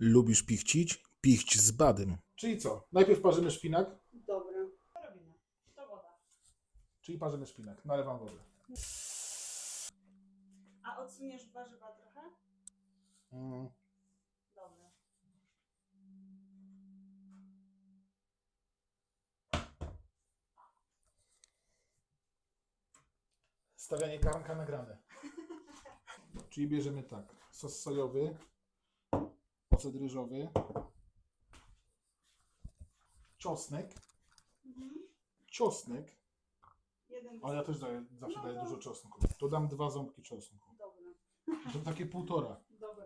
Lubisz pichcić? Pichć z badym. Czyli co? Najpierw parzymy szpinak, Dobra. Co robimy? To woda. czyli parzymy szpinak. Nalewam wodę. A odsuniesz warzywa trochę? Mm. Dobra. Stawianie garnka nagrane. Czyli bierzemy tak. Sos sojowy, ocet ryżowy, czosnek, Mhm. czosnek, Jeden ale ja też daję, zawsze No daję to- dużo czosnku. To dam dwa ząbki czosnku. Dobra. To takie półtora. Dobra.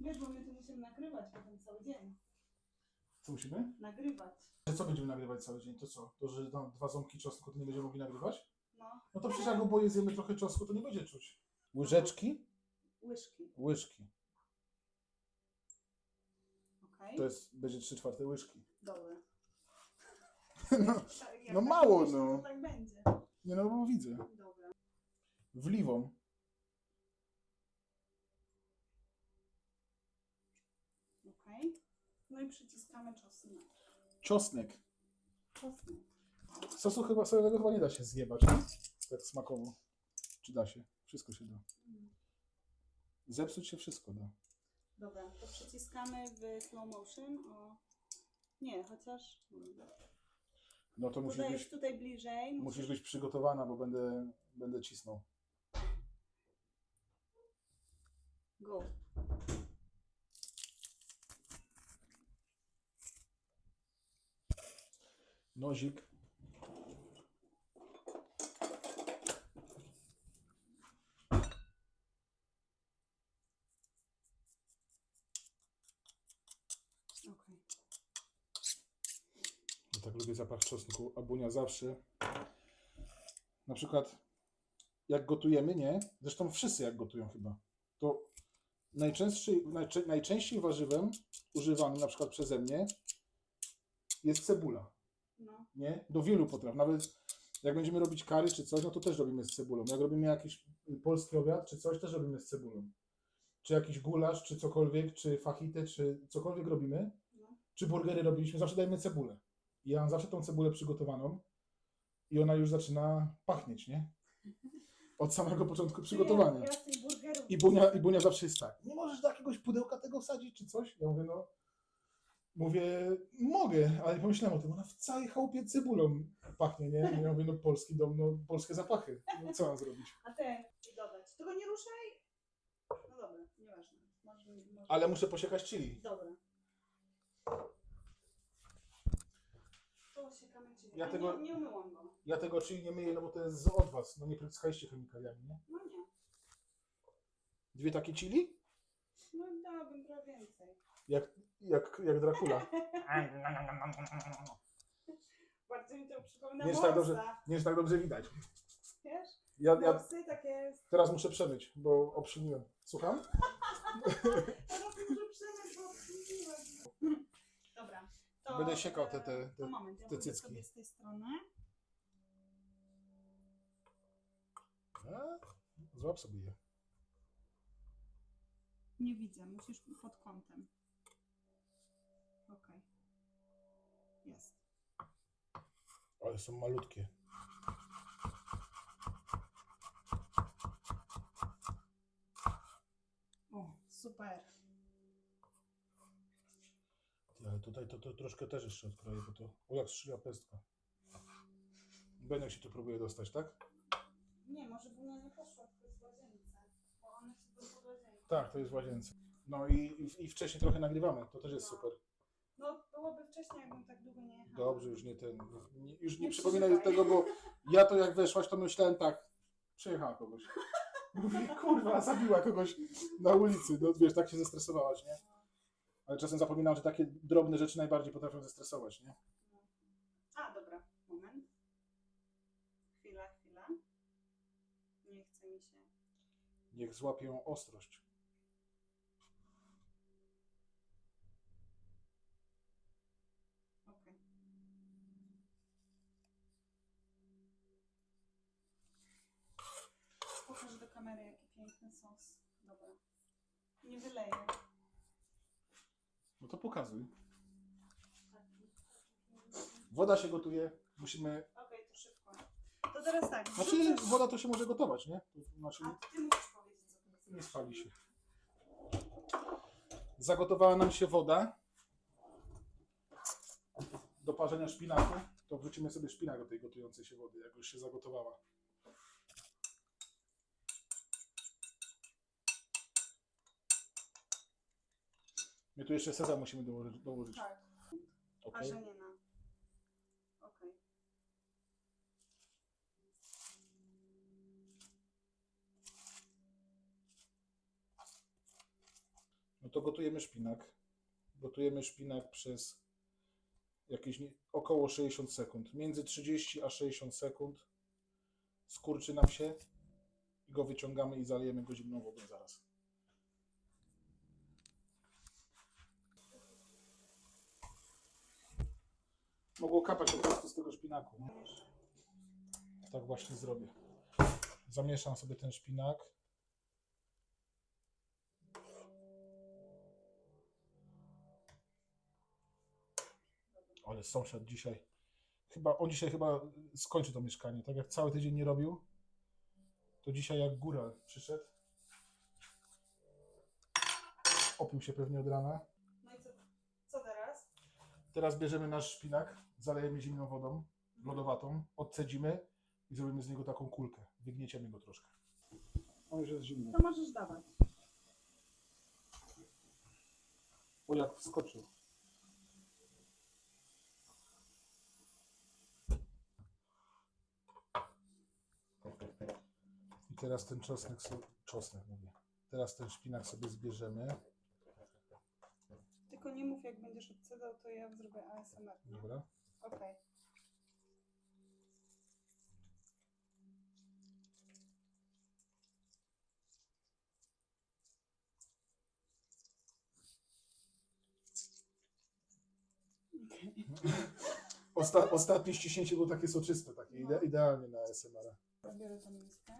Wiesz, bo my tu musimy nagrywać potem cały dzień. Co musimy? Nagrywać. Co będziemy nagrywać cały dzień? To co? To, że dam dwa ząbki czosnku, to nie będziemy mogli nagrywać? No. No to przecież jak oboje zjemy trochę czosnku, to nie będzie czuć. Łyżeczki? Łyżki. Łyżki. To jest, będzie trzy czwarte łyżki. Dobra. No, Tak, jak no tak mało, myślę, no. to Tak będzie. nie no, bo widzę. Dobra. Wliwą. Okej. No i przyciskamy czosnek. Czosnek. Czosnek. Sosu chyba, sojowego chyba nie da się zjebać. Tak smakowo. Czy da się? Wszystko się da. Mm. Zepsuć się wszystko da. Dobra, to przyciskamy w slow motion. O. Nie, chociaż. No to musisz być, tutaj bliżej. musisz być przygotowana, bo będę, będę cisnął. Go. Nozik. Okej. Lubię zapach czosnku, a Bunia zawsze. Na przykład jak gotujemy, nie? Zresztą wszyscy jak gotują chyba. To najczęściej, najczę, najczęściej warzywem używanym na przykład przeze mnie jest cebula. No. Nie? Do wielu potraw. Nawet jak będziemy robić kary czy coś, no to też robimy z cebulą. Jak robimy jakiś polski obiad czy coś, też robimy z cebulą. Czy jakiś gulasz, czy cokolwiek, czy fajitę, czy cokolwiek robimy, No. czy burgery robiliśmy, zawsze dajemy cebulę. I ja mam zawsze tą cebulę przygotowaną i ona już zaczyna pachnieć, nie? Od samego początku przygotowania. I Bunia, I Bunia zawsze jest tak, nie możesz do jakiegoś pudełka tego wsadzić czy coś? Ja mówię, no, mówię, mogę, ale pomyślałem o tym, ona w całej chałupie cebulą pachnie, nie? Ja mówię, no polski dom, no polskie zapachy, no co mam zrobić? A ten i dodać. Tego nie ruszaj. No dobra, nieważne. Może, może... Ale muszę posiekać chili. Dobra. To siekamy chili. Ja A tego- nie, nie umyłam go. Ja tego chili nie myję, no bo to jest z- od was, no nie pryskaliście chemikaliami, nie? No nie. Dwie takie chili? No dałabym trochę więcej. Jak, jak, jak Dracula. Bardzo mi to przypomina Nie jest tak dobrze, nie jest tak dobrze widać. Wiesz? Ja, ja Wąsy takie... teraz muszę przemyć, bo obszyniłem. Słucham? Teraz muszę przemyć, bo obsługiłem. Dobra. To, Będę siekał te- e, te- te- to moment, ja te pójdę cycki. sobie z tej strony. A, złap sobie je. Nie widzę, musisz pod kątem. Okej. Jest. Ale są malutkie. O, super. Ale tutaj to, to troszkę też jeszcze odkroję, bo to... O, jak strzela pestka. Benek się tu próbuje dostać, tak? Nie, może Bunia nie poszła, tylko jest w łazience. Bo one się do pod łazienką. Tak, to jest w łazience. No i, i, i wcześniej trochę nagrywamy, to też jest No. super. No, byłoby wcześniej, jakbym tak długo nie jechała. Dobrze, już nie ten... Nie, już nie, Nie przypominaj przeżywaj. tego, bo ja to jak weszłaś, to myślałem tak, przejechała kogoś. Mówię, kurwa, zabiła kogoś na ulicy. No wiesz, tak się zestresowałaś, nie? Ale czasem zapominam, że takie drobne rzeczy najbardziej potrafią zestresować, nie? A, dobra, moment. Chwila, chwila. Nie chce mi się. Niech złapią ostrość. Okej. Pokaż do kamery, jaki piękny sos. Dobra. Nie wyleję. No to pokazuj. Woda się gotuje, musimy... Okej, to szybko. To teraz tak. Znaczy, wrzucasz- woda to się może gotować, nie? To Znaczy, A ty musisz powiedzieć, co to jest. nie spali się. Zagotowała nam się woda do parzenia szpinaku. To wrzucimy sobie szpinak do tej gotującej się wody, jak już się zagotowała. My tu jeszcze sezam musimy dołożyć. dołożyć. Tak, okej? parzenie na. Okej. No to gotujemy szpinak. Gotujemy szpinak przez jakieś nie, około 60 sekund. Między 30 a 60 sekund. Skurczy nam się i go wyciągamy i zalejemy go zimną wodą zaraz. Mogło kapać po prostu z tego szpinaku. Nie? Tak właśnie zrobię. Zamieszam sobie ten szpinak. Ale sąsiad dzisiaj. Chyba, on dzisiaj chyba skończy to mieszkanie. Tak jak cały tydzień nie robił, to dzisiaj jak góra przyszedł. Opił się pewnie od rana. No i co, co teraz? Teraz bierzemy nasz szpinak, zalejemy zimną wodą, lodowatą, odcedzimy i zrobimy z niego taką kulkę. Wygnieciemy go troszkę. On już jest zimny. To możesz dawać. O jak wskoczył. I teraz ten czosnek sobie, czosnek mówię. Teraz ten szpinak sobie zbierzemy. Tylko nie mów, jak będziesz odcedzał, to ja zrobię ASMR. nie? Dobra. Okej. Osta, ostatnie ściśnięcie było takie soczyste, takie ide, idealnie na SMR. Biorę tą miskę.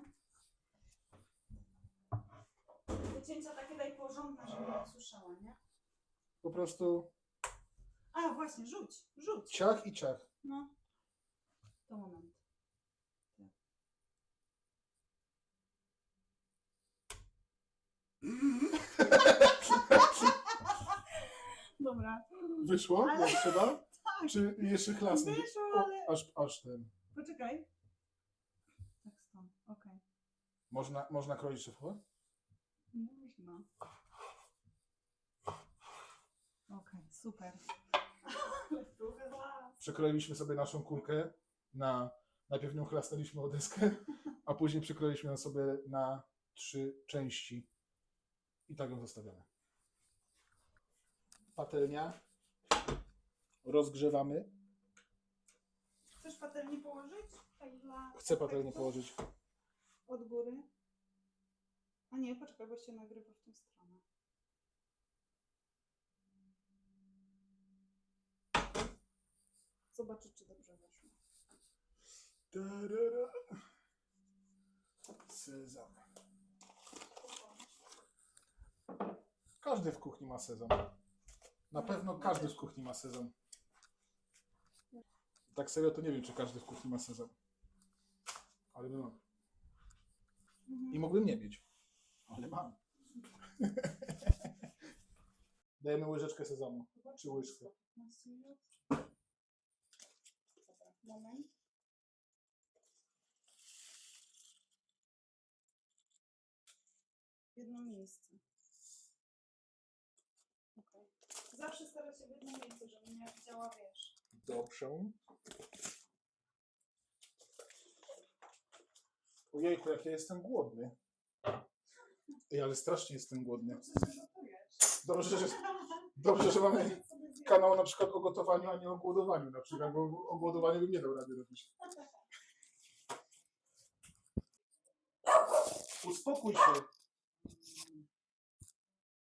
Te cięcia takie daj porządne, żeby nie usłyszała, nie? Po prostu A, właśnie, rzuć, rzuć. ciach i ciach. No. To moment. Tak. Dobra. Wyszło Ale- jak trzeba? Tak. Czy jeszcze chlasnąć? Wyszło, O, ale... aż, aż ten. Poczekaj. Tak stąd, okej. Można, można kroić szefowe? Można. Okej, super. Przekroiliśmy sobie naszą kulkę na. Najpierw nią chlasnęliśmy o deskę, a później przekroiliśmy ją sobie na trzy części. I tak ją zostawiamy. Patelnia. Rozgrzewamy. Chcesz patelnię położyć? Tak dla... Chcę patelnię położyć. Od góry. A nie, poczekaj, bo się nagrywa w tą stronę. Zobaczyć, czy dobrze weszło. Tarara. Sezam. Każdy w kuchni ma sezam. Na pewno każdy w kuchni ma sezam. Tak serio to nie wiem, czy każdy w kuchni ma sezam. Ale my mamy. I mógłbym nie mieć. Ale mam. Dajemy łyżeczkę sezamu. Czy łyżkę. 15 minut. Dobra, moment. W jedno miejsce. Okej. Zawsze starać się w jedno miejsce, żeby nie widziała, wiesz. Dobrze. Ojejku, jak ja jestem głodny. Ej, ale strasznie jestem głodny. Dobrze, że gotujesz. Dobrze, że, dobrze, że mamy kanał na przykład o gotowaniu, a nie o głodowaniu na przykład, bo o głodowaniu bym nie dał rady robić. Uspokój się.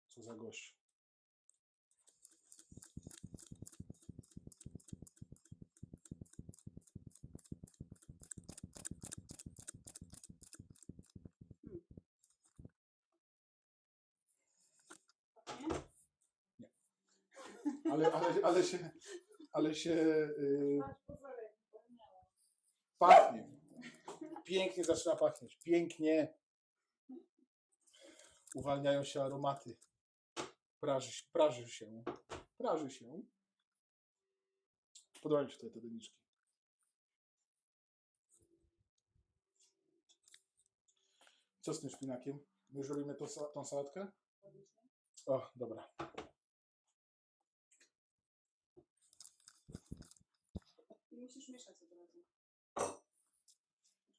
Co za gość. Ale, ale, ale się, ale się yy, pachnie. Pięknie zaczyna pachnieć. Pięknie. Uwalniają się aromaty. Praży, się- praży się. Praży się. Podobają mi się tutaj te doniczki. Co z tym szpinakiem? My już robimy tą, tą sałatkę? O, dobra. Musisz mieszać od razu.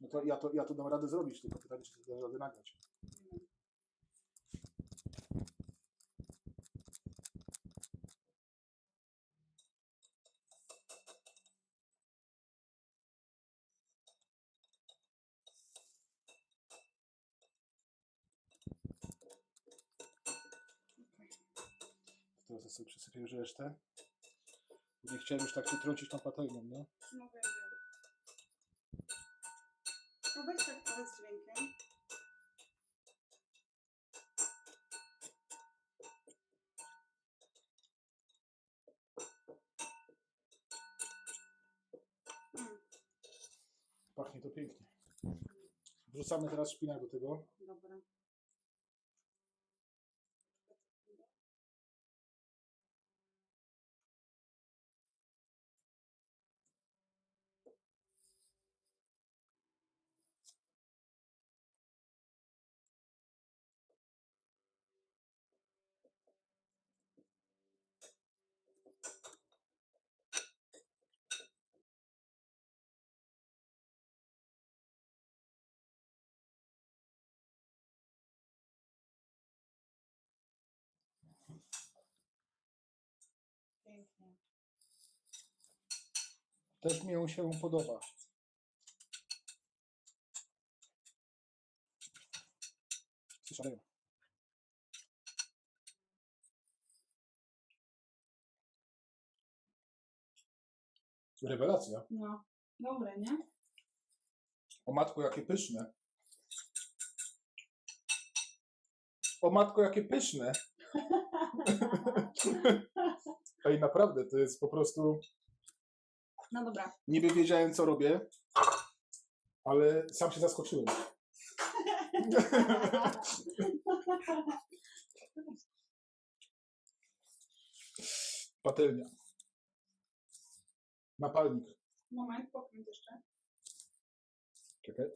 No to ja to, ja to dam radę zrobić, tylko pytanie, czy to da radę nagrać. Teraz ja sobie przysypię już resztę. Nie chciałem już tak się trącić tą patelnią, nie? No wiem, wiem. No weź tak trochę z dźwiękiem. Mm, Pachnie to pięknie. Wrzucamy teraz szpinak do tego. dobra. Pięknie. Też mi się podoba. Słyszałem. Rewelacja. No, dobre, nie? O matko, jakie pyszne. O matko, jakie pyszne. Ej, naprawdę, to jest po prostu... No dobra. Niby wiedziałem, co robię, ale sam się zaskoczyłem. Patelnia. Napalnik. Moment, pokręć jeszcze. Czekaj.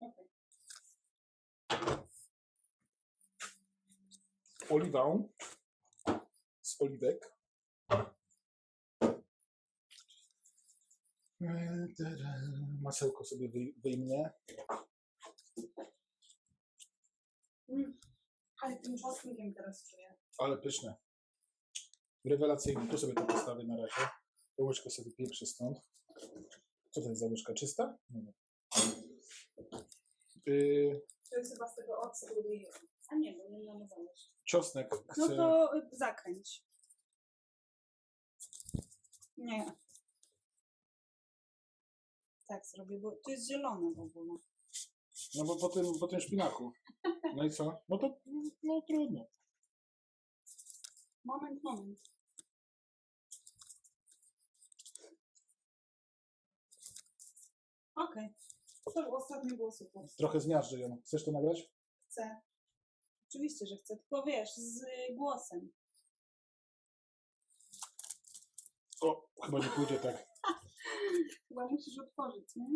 Okej. Oliwą. Z oliwek. Masełko sobie wyj- wyjmę. Mm. Ale tym czosnkiem teraz czuję. Ale pyszne. Rewelacyjne. Tu sobie to postawię na razie. Łyżkę sobie pieprzę stąd. Co to jest za łyżka? Czysta? Nie wiem. Yy, To jest chyba z tego octu. A nie, bo nie namowałeś. czosnek chcę... No to y, zakręć. Nie. Tak zrobię, bo to jest zielone w ogóle. No bo po tym, po tym szpinaku. No i co? No to no trudno. Moment, moment. Okej. To ostatnie było super. Trochę zmiażdżę ją. Chcesz to nagrać? Chcę. Oczywiście, że chcę, tylko wiesz, z głosem. O, chyba nie pójdzie tak. Chyba musisz otworzyć, nie?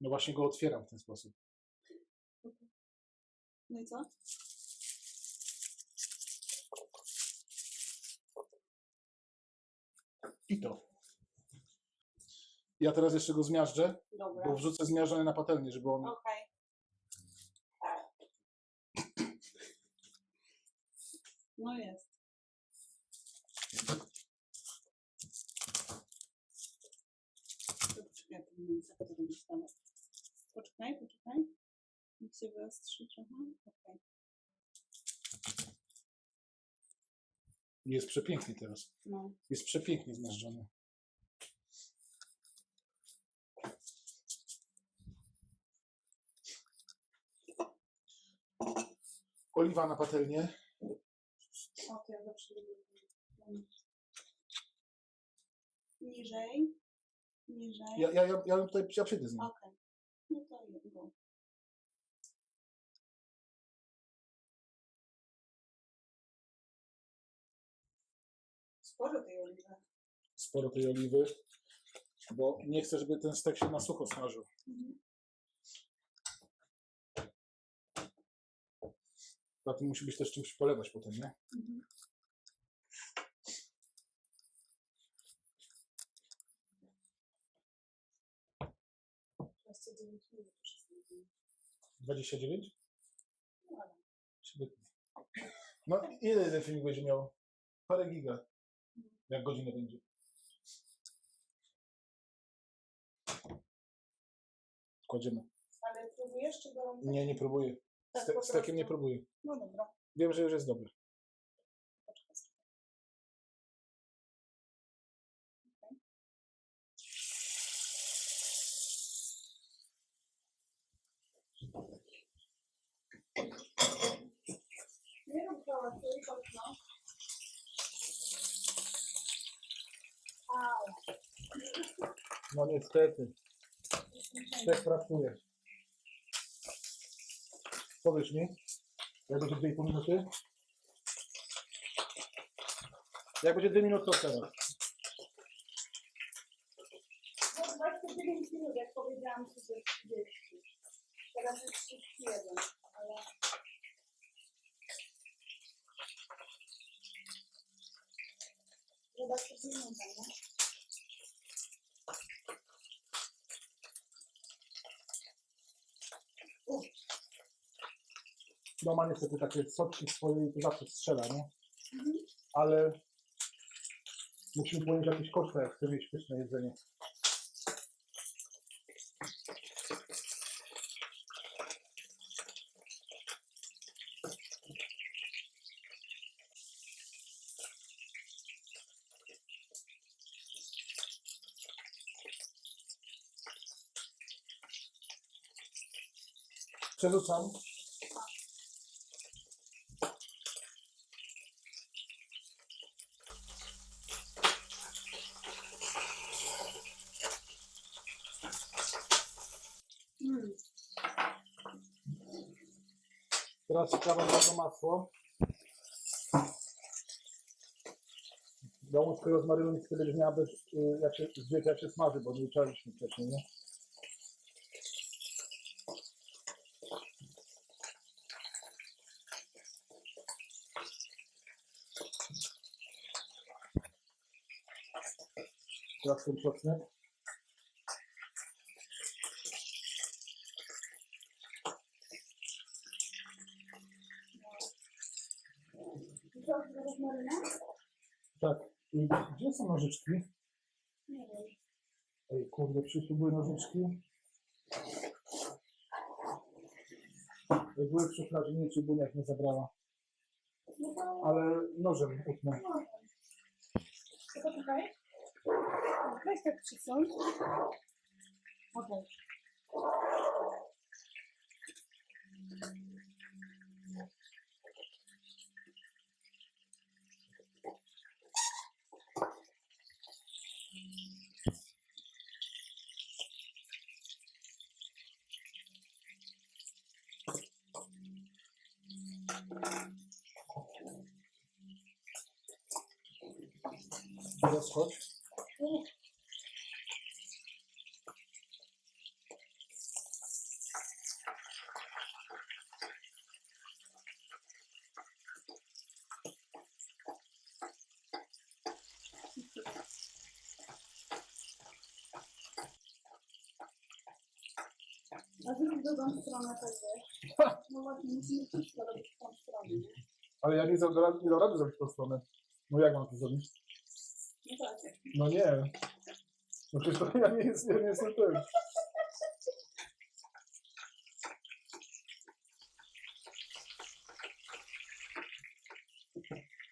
No właśnie go otwieram w ten sposób. No i co? I to. Ja teraz jeszcze go zmiażdżę, Dobra. bo wrzucę zmiażdżony na patelnię, żeby on... Okej. No jest. To Poczekaj, to dostawać. Poczekaj, poczekaj. Niech się wyostrzy trochę. Okej. Jest przepięknie teraz. No. Jest przepięknie zmiażdżony. Oliwa na patelnię. O, to ja zawsze lubię. Niżej. Niżej. Ja, ja, ja, ja bym tutaj ja przyjdę z nim. Okej. No to. Sporo tej oliwy. Sporo tej oliwy, bo nie chcę, żeby ten stek się na sucho smażył. Mhm. Poza tym musi być też czymś polewać potem, nie? Mhm. Dwadzieścia dziewięć minut już jest na tym. 29? No, ale Świetnie. No ile ten filmik będzie miał? Parę giga. Jak godzinę będzie. Kładziemy. Ale próbujesz czy gorąco? Nie, nie próbuję. Tak, Z, te, z takim nie próbuję. No dobra. Wiem, że już jest dobry. Poczekaj. Nie rób hałasu, chodź no. Niestety. Tak pracuje. Powiedz mi, jak będzie 2,5 minuty? Jak będzie 2 minuty od teraz? No 29 minut, jak powiedziałam, to jest 30. Teraz jest 31, ale... Zobaczcie, minuta, nie? No ma niestety takie soczki swoje i to zawsze strzela, nie? Mhm. Ale musimy ponieść jakieś koszty, jak chcemy mieć pyszne jedzenie. Przerzucam. Teraz wkładam bardzo masło. Gałązkę rozmarynu będzie miała bez, jak się, jak się smaży, bo nie liczyliśmy wcześniej, nie? Teraz ten? Tak. I gdzie są nożyczki? Nie wiem. Ej, kurde, przecież nożyczki. Były przy plaży, nie wiem, nie zabrała. Ale nożem utnę. To poczekaj. Weź tak przysuń. Okej. Teraz chodź. A zrób drugą stronę tak wiesz. No właśnie, musimy wszystko robić w tą stronę, nie? Ale ja nie, nie dam rady zrobić tą stronę. No jak mam to zrobić? No tak. No nie. No przecież to ja nie, jest, ja nie jestem tym.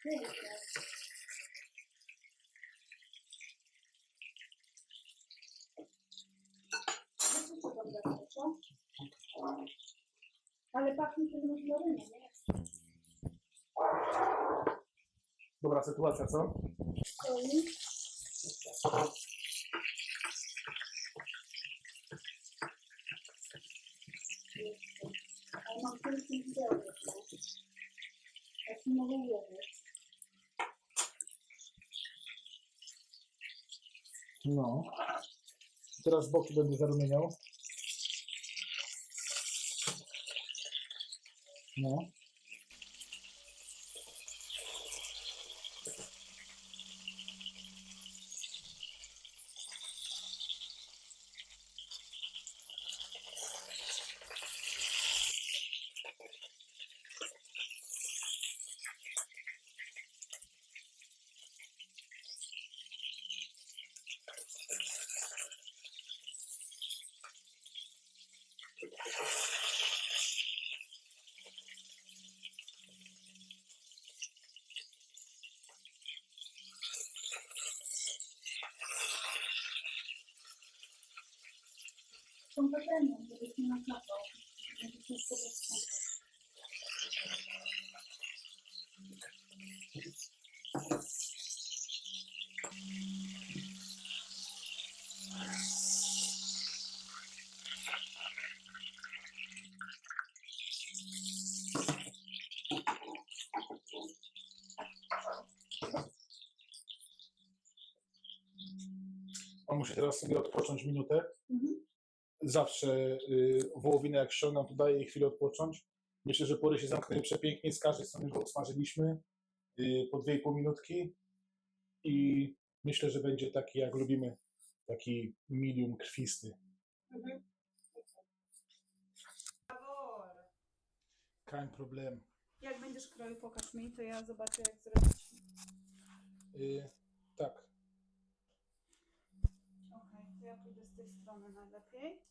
Nie wiem? Ale pachnie to rozmarynem, nie? Dobra sytuacja, co? Soli. Ale mam tylko widziałem. Ja się mogę uwierzyć. No. Teraz boki będę zarumieniał. No. Teraz sobie odpocząć minutę. Mhm. Zawsze y, wołowinę jak ściągam, to daję jej chwilę odpocząć. Myślę, że pory się zamknęły przepięknie. Z każdej strony go usmażyliśmy y, po 2,5 minutki. I myślę, że będzie taki, jak lubimy, taki medium krwisty. Mhm. Kein problem. Jak będziesz kroił, pokaż mi, to ja zobaczę, jak zrobić. Y, tak, to ja pójdę z tej strony najlepiej.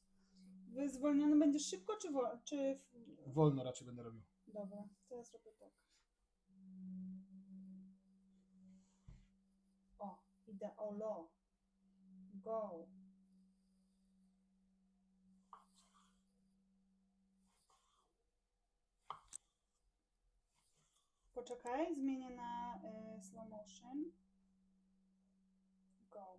Wy zwolniony będziesz szybko, czy, wo- czy... w- wolno raczej będę robił. Dobra, to ja zrobię tak. O, idę o lo. Go. Poczekaj, zmienię na y, slow motion. Go.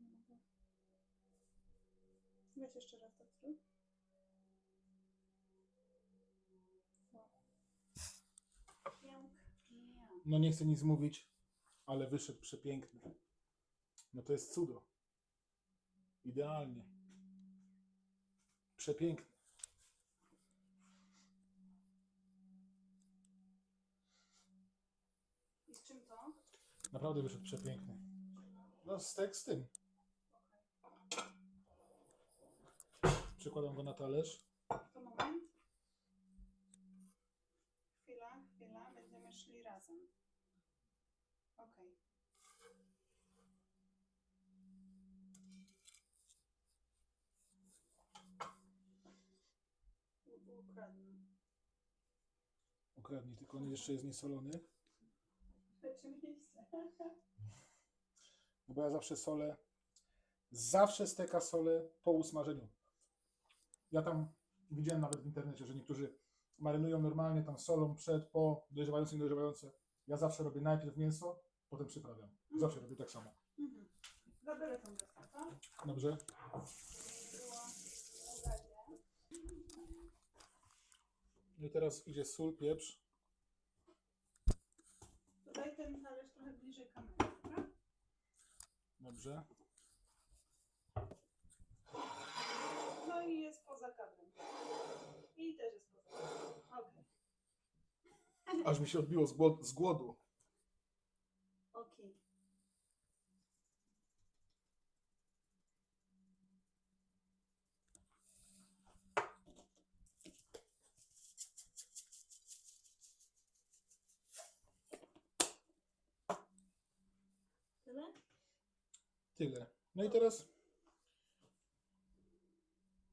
Nie mogę. Weź jeszcze raz tak zrób. No nie chcę nic mówić, ale wyszedł przepiękny. No to jest cudo. Idealnie. Przepiękny. I z czym to? Naprawdę wyszedł przepiękny. No z tym. Przykładam go na talerz. To moment. Chwila, chwila, będziemy szli razem. Okej. U- Ukradnę. Ukradnij, tylko on jeszcze jest niesolony. Miejsce. No bo ja zawsze solę, zawsze steka solę po usmażeniu. Ja tam widziałem nawet w internecie, że niektórzy marynują normalnie tam solą przed, po, dojrzewające, niedojrzewające. Ja zawsze robię najpierw mięso, potem przyprawiam. Zawsze robię tak samo. Mhm. Zabiorę tą deskę, Dobrze? Było obrazie. No i teraz idzie sól, pieprz. Dodaj ten talerz trochę bliżej kamery, dobra? Dobrze. No i jest poza kadrem. I też jest poza kadrem. Okej. Aż mi się odbiło z, głod- z głodu. Okej. Tyle? Tyle. No i teraz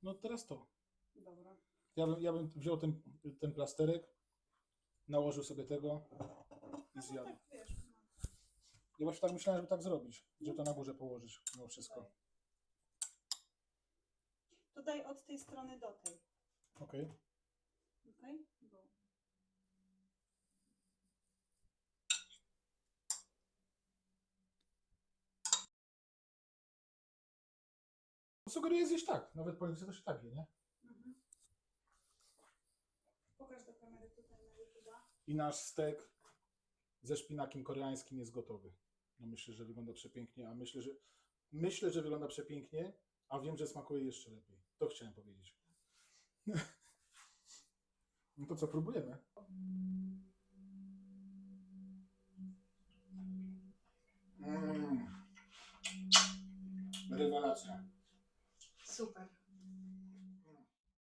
No teraz to. Dobra. Ja bym, ja bym wziął ten, ten plasterek, nałożył sobie tego i zjadł. Ja właśnie tak myślałem, żeby tak zrobić, że to na górze położyć mimo wszystko. To daj od tej strony do tej. Okej. Okej? Bo... Sugeruję zjeść tak, nawet powiem, że to się tak je, nie? Mhm. Pokaż do kamery tutaj na YouTube'a. I nasz stek ze szpinakiem koreańskim jest gotowy. No myślę, że wygląda przepięknie, a myślę, że myślę, że wygląda przepięknie, a wiem, że smakuje jeszcze lepiej. To chciałem powiedzieć. No to co, próbujemy? Mm. Rewelacja. Super.